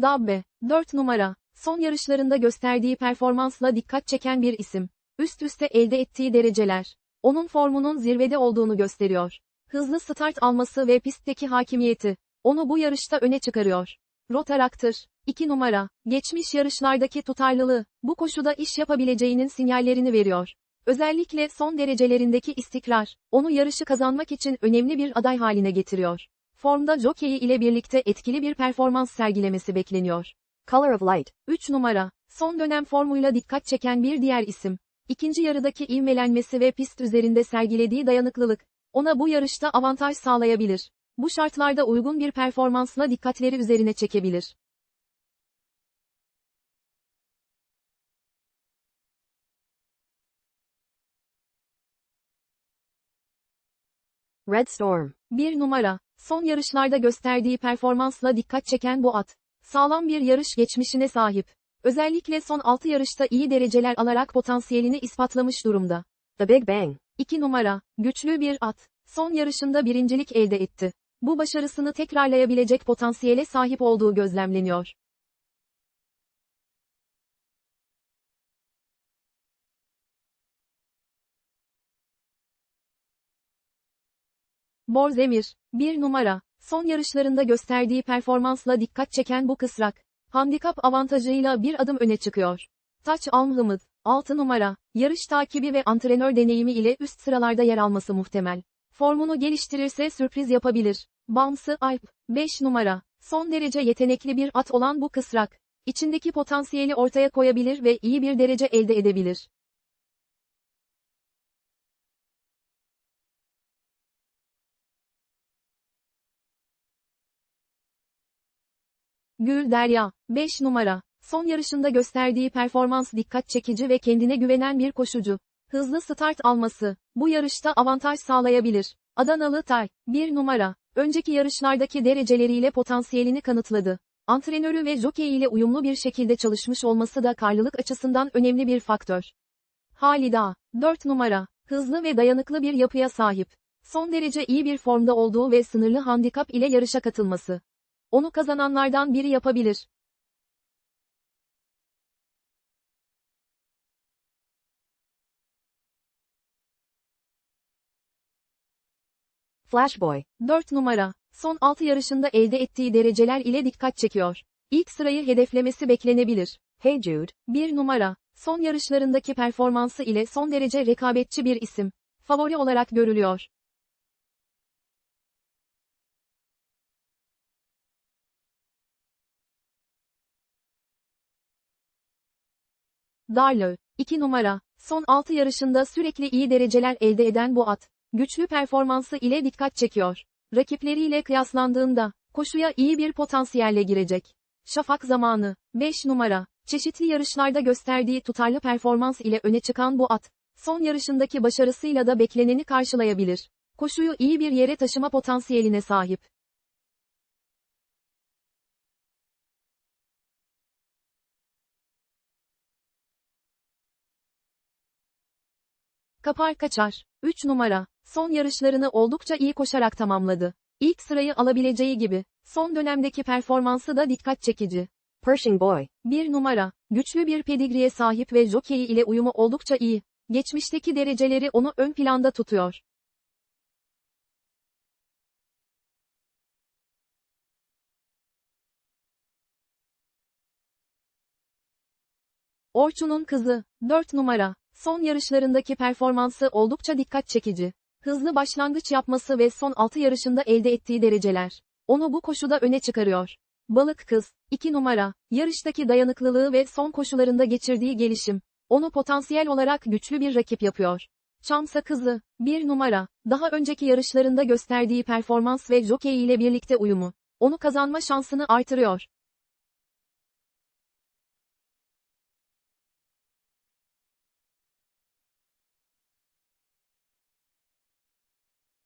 Dabbe, 4 numara, son yarışlarında gösterdiği performansla dikkat çeken bir isim. Üst üste elde ettiği dereceler, onun formunun zirvede olduğunu gösteriyor. Hızlı start alması ve pistteki hakimiyeti, onu bu yarışta öne çıkarıyor. Rotaraktır, 2 numara, geçmiş yarışlardaki tutarlılığı, bu koşuda iş yapabileceğinin sinyallerini veriyor. Özellikle son derecelerindeki istikrar, onu yarışı kazanmak için önemli bir aday haline getiriyor. Formda jockey ile birlikte etkili bir performans sergilemesi bekleniyor. Color of Light. 3 numara, son dönem formuyla dikkat çeken bir diğer isim. İkinci yarıdaki ivmelenmesi ve pist üzerinde sergilediği dayanıklılık, ona bu yarışta avantaj sağlayabilir. Bu şartlarda uygun bir performansla dikkatleri üzerine çekebilir. Red Storm. 1 numara, son yarışlarda gösterdiği performansla dikkat çeken bu at. Sağlam bir yarış geçmişine sahip. Özellikle son 6 yarışta iyi dereceler alarak potansiyelini ispatlamış durumda. The Big Bang. 2 numara, güçlü bir at. Son yarışında birincilik elde etti. Bu başarısını tekrarlayabilecek potansiyele sahip olduğu gözlemleniyor. Borzemir, 1 numara, son yarışlarında gösterdiği performansla dikkat çeken bu kısrak, handikap avantajıyla bir adım öne çıkıyor. Taç Almhımıd, 6 numara, yarış takibi ve antrenör deneyimi ile üst sıralarda yer alması muhtemel. Formunu geliştirirse sürpriz yapabilir. Bamsı Alp, 5 numara, son derece yetenekli bir at olan bu kısrak, içindeki potansiyeli ortaya koyabilir ve iyi bir derece elde edebilir. Gül Derya, 5 numara, son yarışında gösterdiği performans dikkat çekici ve kendine güvenen bir koşucu. Hızlı start alması, bu yarışta avantaj sağlayabilir. Adanalı Tay, 1 numara, önceki yarışlardaki dereceleriyle potansiyelini kanıtladı. Antrenörü ve jockey ile uyumlu bir şekilde çalışmış olması da karlılık açısından önemli bir faktör. Halida, 4 numara, hızlı ve dayanıklı bir yapıya sahip. Son derece iyi bir formda olduğu ve sınırlı handikap ile yarışa katılması. Onu kazananlardan biri yapabilir. Flashboy. 4 numara, son 6 yarışında elde ettiği dereceler ile dikkat çekiyor. İlk sırayı hedeflemesi beklenebilir. Hey Jude. 1 numara, son yarışlarındaki performansı ile son derece rekabetçi bir isim. Favori olarak görülüyor. Darlow, 2 numara, son 6 yarışında sürekli iyi dereceler elde eden bu at, güçlü performansı ile dikkat çekiyor. Rakipleriyle kıyaslandığında, koşuya iyi bir potansiyelle girecek. Şafak zamanı, 5 numara, çeşitli yarışlarda gösterdiği tutarlı performans ile öne çıkan bu at, son yarışındaki başarısıyla da bekleneni karşılayabilir. Koşuyu iyi bir yere taşıma potansiyeline sahip. Kapar kaçar. 3 numara. Son yarışlarını oldukça iyi koşarak tamamladı. İlk sırayı alabileceği gibi. Son dönemdeki performansı da dikkat çekici. Pershing Boy. 1 numara. Güçlü bir pedigriye sahip ve jockey ile uyumu oldukça iyi. Geçmişteki dereceleri onu ön planda tutuyor. Orçun'un kızı, 4 numara, son yarışlarındaki performansı oldukça dikkat çekici. Hızlı başlangıç yapması ve son 6 yarışında elde ettiği dereceler, onu bu koşuda öne çıkarıyor. Balık kız, 2 numara, yarıştaki dayanıklılığı ve son koşularında geçirdiği gelişim, onu potansiyel olarak güçlü bir rakip yapıyor. Çam sakızı, 1 numara, daha önceki yarışlarında gösterdiği performans ve jockey ile birlikte uyumu, onu kazanma şansını artırıyor.